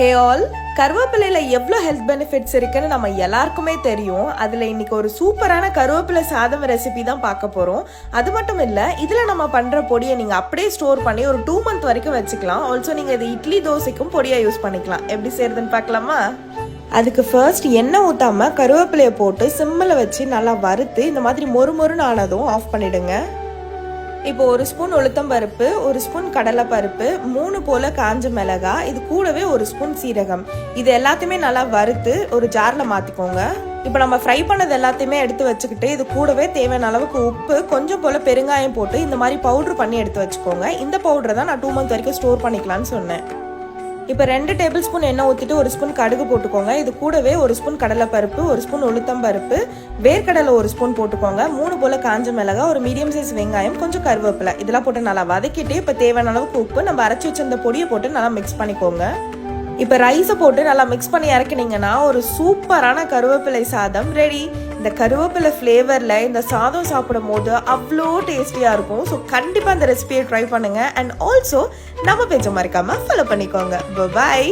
Hey all கருவேப்பிலையில் எவ்வளோ health benefits இருக்குன்னு நம்ம எல்லாருக்குமே தெரியும். அதில் இன்னைக்கு ஒரு சூப்பரான கருவேப்பிலை சாதம் ரெசிபி தான் பார்க்க போகிறோம் அது மட்டும் இல்லை இதில் நம்ம பண்ணுற பொடியை நீங்கள் அப்படியே ஸ்டோர் பண்ணி ஒரு டூ மந்த் வரைக்கும் வச்சுக்கலாம். ஆல்சோ நீங்கள் இது இட்லி தோசைக்கும் பொடியாக யூஸ் பண்ணிக்கலாம். எப்படி செய்யறதுன்னு பார்க்கலாமா? அதுக்கு ஃபர்ஸ்ட் எண்ணெய் ஊற்றாமல் கருவேப்பிலையை போட்டு சிம்மில் வச்சு நல்லா வறுத்து இந்த மாதிரி மொறு மொறுன்னு ஆனதும் ஆஃப் பண்ணிவிடுங்க இப்போ ஒரு ஸ்பூன் உளுத்தம் பருப்பு ஒரு ஸ்பூன் கடலை பருப்பு மூணு போல காஞ்ச மிளகாய் இது கூடவே ஒரு ஸ்பூன் சீரகம். இது எல்லாத்தையுமே நல்லா வறுத்து ஒரு ஜாரில் மாற்றிக்கோங்க இப்போ நம்ம ஃப்ரை பண்ணது எல்லாத்தையுமே எடுத்து வச்சுக்கிட்டு இது கூடவே தேவையான அளவுக்கு உப்பு கொஞ்சம் போல பெருங்காயம் போட்டு இந்த மாதிரி பவுட்ரு பண்ணி எடுத்து வச்சுக்கோங்க. இந்த பவுடரை தான் நான் டூ மந்த் வரைக்கும் ஸ்டோர் பண்ணிக்கலாம்னு சொன்னேன். இப்போ ரெண்டு டேபிள் ஸ்பூன் எண்ணெய் ஊற்றிட்டு ஒரு ஸ்பூன் கடுகு போட்டுக்கோங்க. இது கூடவே ஒரு ஸ்பூன் கடலைப்பருப்பு ஒரு ஸ்பூன் உளுத்தம் பருப்பு வேர்க்கடலை ஒரு ஸ்பூன் போட்டுக்கோங்க. மூணு போல காஞ்ச மிளகா ஒரு மீடியம் சைஸ் வெங்காயம் கொஞ்சம் கருவேப்பிலை. இதெல்லாம் போட்டு நல்லா வதக்கிட்டு இப்போ தேவையான அளவுக்கு உப்பு நம்ம அரைச்சி வச்சிருந்த பொடியை போட்டு நல்லா மிக்ஸ் பண்ணிக்கோங்க. இப்போ ரைஸை போட்டு நல்லா மிக்ஸ் பண்ணி இறக்கினீங்கன்னா ஒரு சூப்பரான கருவேப்பிலை சாதம் ரெடி இந்த கருவேப்பிலை ஃப்ளேவரில் இந்த சாதம் சாப்பிடும் போது அவ்வளோ டேஸ்டியாக இருக்கும். ஸோ கண்டிப்பாக அந்த ரெசிபியை ட்ரை பண்ணுங்கள் அண்ட் ஆல்சோ நம்ம பேஜை மறக்காமல் ஃபாலோ பண்ணிக்கோங்க. பாய்